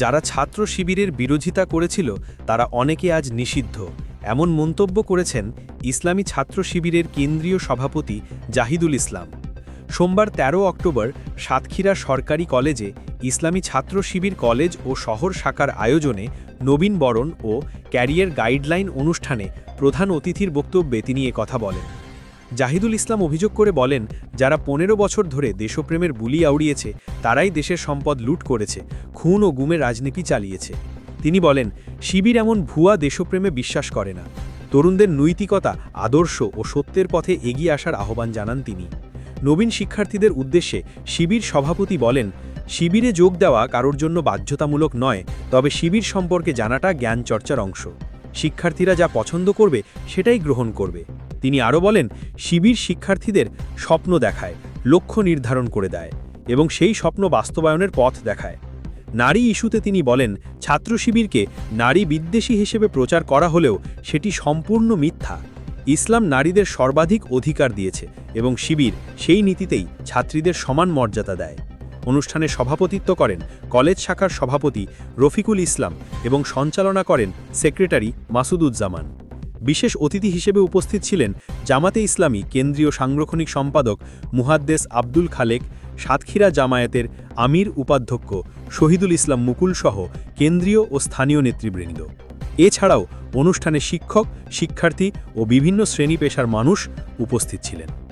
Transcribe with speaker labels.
Speaker 1: যারা ছাত্র শিবিরের বিরোধিতা করেছিল, তারা অনেকে আজ নিষিদ্ধ। এমন মন্তব্য করেছেন ইসলামী ছাত্র শিবিরের কেন্দ্রীয় সভাপতি জাহিদুল ইসলাম। সোমবার ১৩ অক্টোবর সাতক্ষীরা সরকারি কলেজে ইসলামী ছাত্র শিবির কলেজ ও শহর শাখার আয়োজনে নবীন বরণ ও ক্যারিয়ার গাইডলাইন অনুষ্ঠানে প্রধান অতিথির বক্তব্যে তিনি কথা বলেন। জাহিদুল ইসলাম অভিযোগ করে বলেন, যারা পনেরো বছর ধরে দেশপ্রেমের বুলি আউড়িয়েছে, তারাই দেশের সম্পদ লুট করেছে, খুন ও গুমে রাজনীতি চালিয়েছে। তিনি বলেন, শিবির এমন ভুয়া দেশপ্রেমে বিশ্বাস করে না। তরুণদের নৈতিকতা, আদর্শ ও সত্যের পথে এগিয়ে আসার আহ্বান জানান তিনি। নবীন শিক্ষার্থীদের উদ্দেশ্যে শিবির সভাপতি বলেন, শিবিরে যোগ দেওয়া কারোর জন্য বাধ্যতামূলক নয়, তবে শিবির সম্পর্কে জানাটা জ্ঞান চর্চার অংশ। শিক্ষার্থীরা যা পছন্দ করবে, সেটাই গ্রহণ করবে। তিনি আরও বলেন, শিবির শিক্ষার্থীদের স্বপ্ন দেখায়, লক্ষ্য নির্ধারণ করে দেয় এবং সেই স্বপ্ন বাস্তবায়নের পথ দেখায়। নারী ইস্যুতে তিনি বলেন, ছাত্র শিবিরকে নারী বিদ্বেষী হিসেবে প্রচার করা হলেও সেটি সম্পূর্ণ মিথ্যা। ইসলাম নারীদের সর্বাধিক অধিকার দিয়েছে এবং শিবির সেই নীতিতেই ছাত্রীদের সমান মর্যাদা দেয়। অনুষ্ঠানে সভাপতিত্ব করেন কলেজ শাখার সভাপতি রফিকুল ইসলাম এবং সঞ্চালনা করেন সেক্রেটারি মাসুদুজ্জামান। বিশেষ অতিথি হিসেবে উপস্থিত ছিলেন জামাতে ইসলামী কেন্দ্রীয় সাংগঠনিক সম্পাদক মুহাদ্দেস আব্দুল খালেক, সাতক্ষীরা জামায়াতের আমির উপাধ্যক্ষ শহীদুল ইসলাম মুকুলসহ কেন্দ্রীয় ও স্থানীয় নেতৃবৃন্দ। এছাড়াও অনুষ্ঠানে শিক্ষক, শিক্ষার্থী ও বিভিন্ন শ্রেণি পেশার মানুষ উপস্থিত ছিলেন।